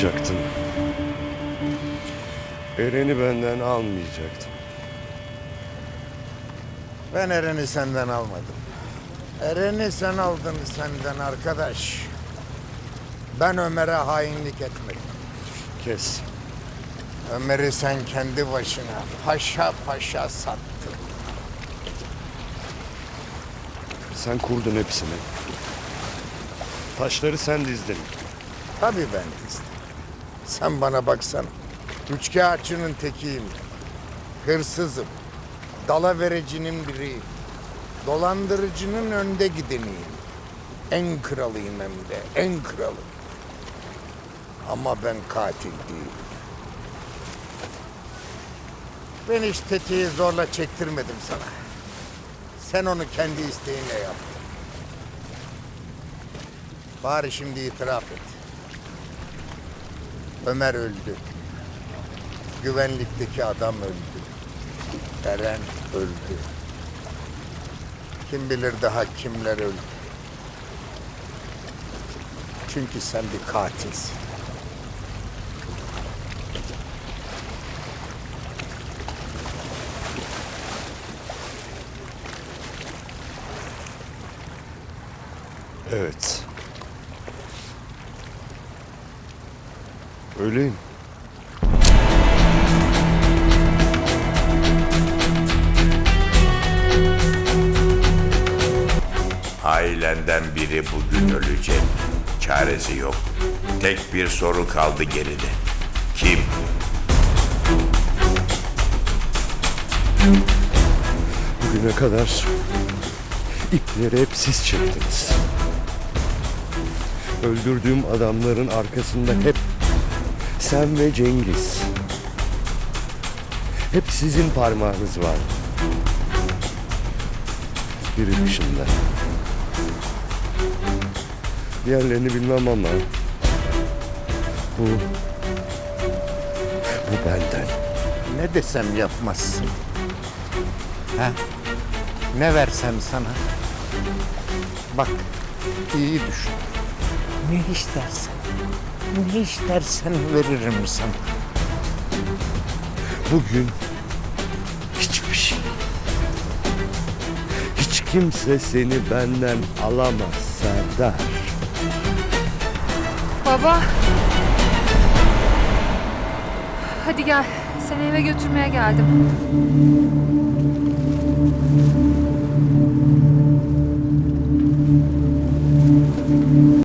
Yapmayacaktın. Eren'i benden almayacaktın. Ben Eren'i senden almadım. Eren'i sen aldın senden arkadaş. Ben Ömer'e hainlik etmedim. Kes. Ömer'i sen kendi başına paşa paşa sattın. Sen kurdun hepsini. Taşları sen dizdin. Tabii ben dizdim. Sen bana baksana. Üçkağıtçının tekiyim. Hırsızım. Dalaverecinin biriyim. Dolandırıcının önde gideniyim. En kralıyım hem de. En kralı. Ama ben katil değilim. Ben hiç tetiği zorla çektirmedim sana. Sen onu kendi isteğinle yaptın. Bari şimdi itiraf et. Ömer öldü. Güvenlikteki adam öldü. Eren öldü. Kim bilir daha kimler öldü. Çünkü sen bir katilsin. Evet. Öyleyim. Ailenden biri bugün ölecek. Çaresi yok. Tek bir soru kaldı geride. Kim? Bugüne kadar ipleri hep siz çektiniz. Öldürdüğüm adamların arkasında hep sen ve Cengiz. Hep sizin parmağınız var. Biri dışında. Diğerlerini bilmem ama bu bu benden. Ne desem yapmazsın. Ha? Ne versem sana? Bak, iyi düşün. Ne istersen, ne istersen veririm sana. Bugün hiçbir şey. Hiç kimse seni benden alamaz Serdar. Baba. Hadi gel. Seni eve götürmeye geldim.